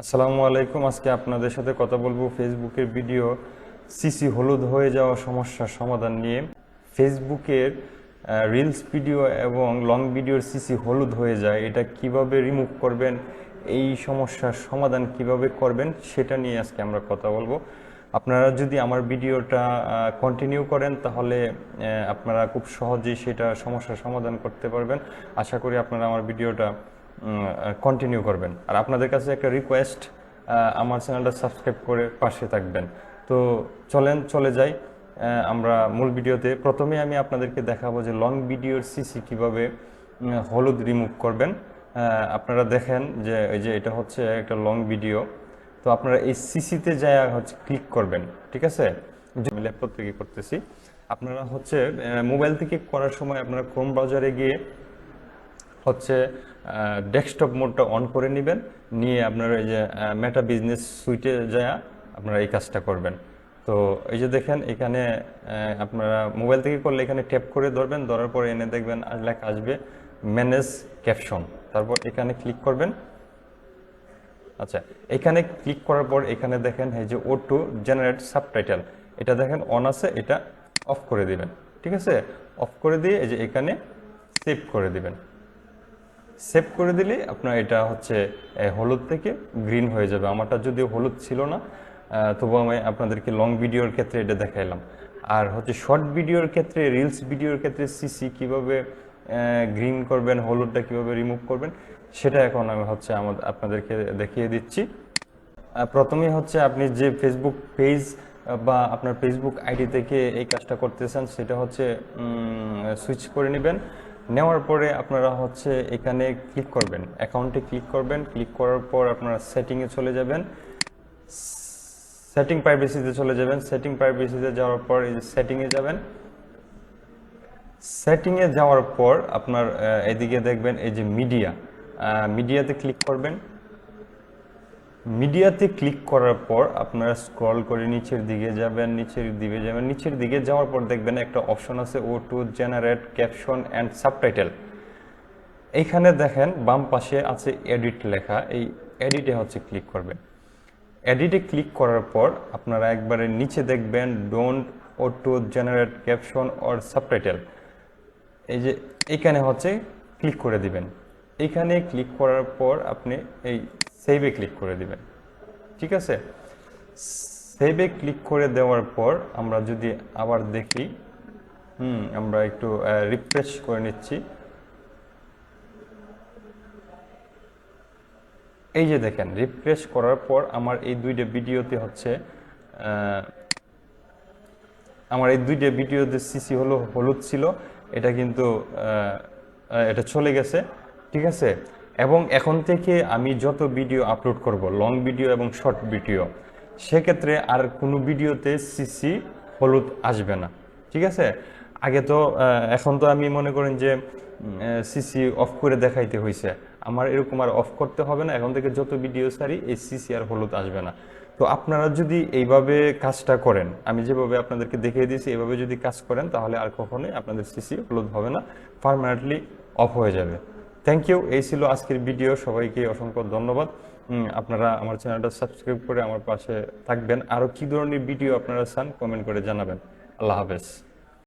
আসসালামু আলাইকুম। আজকে আপনাদের সাথে কথা বলব ফেসবুকের ভিডিও সিসি হলুদ হয়ে যাওয়া সমস্যার সমাধান নিয়ে। ফেসবুকের রিলস ভিডিও এবং লং ভিডিওর সিসি হলুদ হয়ে যায়। এটা কীভাবে রিমুভ করবেন, এই সমস্যার সমাধান কীভাবে করবেন, সেটা নিয়ে আজকে আমরা কথা বলব। আপনারা যদি আমার ভিডিওটা কন্টিনিউ করেন, তাহলে আপনারা খুব সহজেই সেটা সমস্যার সমাধান করতে পারবেন। আশা করি আপনারা আমার ভিডিওটা কন্টিনিউ করবেন। আর আপনাদের কাছে একটা রিকোয়েস্ট আমার চ্যানেলটা সাবস্ক্রাইব করে পাশে থাকবেন। তো চলেন, চলে যাই। আমরা মূল ভিডিওতে। প্রথমে আমি আপনাদেরকে দেখাবো যে লং ভিডিওর সিসি কীভাবে হলুদ রিমুভ করবেন। আপনারা দেখেন যে, এই যে এটা হচ্ছে একটা লং ভিডিও তো আপনারা এই সিসিতে যায় হচ্ছে ক্লিক করবেন, ঠিক আছে? ল্যাপটপ থেকে করতেছি। আপনারা হচ্ছে মোবাইল থেকে করার সময় আপনারা ক্রোম ব্রাউজারে গিয়ে হচ্ছে ডেস্কটপ মোডটা অন করে নেবেন, নিয়ে আপনারা এই যে মেটা বিজনেস সুইটে যায় আপনারা এই কাজটা করবেন। তো এই যে দেখেন, এখানে আপনারা মোবাইল থেকে করলে এখানে ট্যাপ করে ধরবেন, ধরার পরে এনে দেখবেন লেখা আসবে ম্যানেজ ক্যাপশন তারপর এখানে ক্লিক করবেন। আচ্ছা এখানে ক্লিক করার পর এখানে দেখেন, এই যে ও টু জেনারেট সাবটাইটেল এটা দেখেন অন আছে, এটা অফ করে দিবেন। ঠিক আছে? অফ করে দিয়ে এই যে এখানে সেভ করে দিবেন। সেভ করে দিলে আপনার এটা হচ্ছে হলুদ থেকে গ্রিন হয়ে যাবে। আমারটা যদিও হলুদ ছিল না তবু আমি আপনাদেরকে লং ভিডিওর ক্ষেত্রে এটা দেখাইলাম। আর হচ্ছে শর্ট ভিডিওর ক্ষেত্রে রিলস ভিডিওর ক্ষেত্রে সিসি কীভাবে গ্রিন করবেন হলুদটা কীভাবে রিমুভ করবেন সেটা এখন আমি হচ্ছে আমাদের আপনাদেরকে দেখিয়ে দিচ্ছি। আহ, প্রথমেই হচ্ছে আপনি যে ফেসবুক পেজ বা আপনার ফেসবুক আইডি থেকে এই কাজটা করতেছেন সেটা হচ্ছে সুইচ করে নেবেন। নেওয়ার পরে আপনারা হচ্ছে এখানে ক্লিক করবেন। অ্যাকাউন্টে ক্লিক করবেন। ক্লিক করার পর আপনারা সেটিংয়ে চলে যাবেন। সেটিং প্রাইভেসিতে চলে যাবেন। সেটিং প্রাইভেসিতে যাওয়ার পর এই যে সেটিংয়ে যাবেন। সেটিংয়ে যাওয়ার পর আপনার এদিকে দেখবেন এই যে মিডিয়া মিডিয়াতে ক্লিক করবেন। মিডিয়াতে ক্লিক করার পর আপনারা স্ক্রল করে নিচের দিকে যাবেন, নিচের দিকে যাবেন। নিচের দিকে যাওয়ার পর দেখবেন একটা অপশন আছে auto generate caption and subtitle এইখানে দেখেন বাম পাশে আছে এডিট লেখা। এই এডিটে হচ্ছে ক্লিক করবেন। এডিটে ক্লিক করার পর আপনারা একবারে নিচে দেখবেন don't auto generate caption or subtitle এই যে এইখানে হচ্ছে ক্লিক করে দিবেন। এইখানে ক্লিক করার পর আপনি এই সেভে ক্লিক করে দিবেন। ঠিক আছে? সেভে ক্লিক করে দেওয়ার পর আমরা যদি আবার দেখি, হুম, আমরা একটু রিফ্রেশ করে নিচ্ছি। এই যে দেখেন রিফ্রেশ করার পর আমার এই দুইটা ভিডিওতে হচ্ছে আমার এই দুইটা ভিডিওতে সিসি হলো, হলুদ ছিল। এটা কিন্তু এটা চলে গেছে। ঠিক আছে? এবং এখন থেকে আমি যত ভিডিও আপলোড করব লং ভিডিও এবং শর্ট ভিডিও সেক্ষেত্রে আর কোনো ভিডিওতে সিসি হলুদ আসবে না। ঠিক আছে? আগে তো এখন তো আমি মনে করেন যে সিসি অফ করে দেখাইতে হয়েছে আমার এরকম আর অফ করতে হবে না। এখন থেকে যত ভিডিও সারি এই সিসি আর হলুদ আসবে না। তো আপনারা যদি এইভাবে কাজটা করেন, আমি যেভাবে আপনাদেরকে দেখিয়ে দিয়েছি, এইভাবে যদি কাজ করেন, তাহলে আর কখনোই আপনাদের সিসি হলুদ হবে না। পারমানেন্টলি অফ হয়ে যাবে। থ্যাংক ইউ এই ছিল আজকের ভিডিও সবাইকে অসংখ্য ধন্যবাদ। আপনারা আমার চ্যানেলটা সাবস্ক্রাইব করে আমার পাশে থাকবেন। আরও কী ধরনের ভিডিও আপনারা চান কমেন্ট করে জানাবেন। আল্লাহ হাফেজ।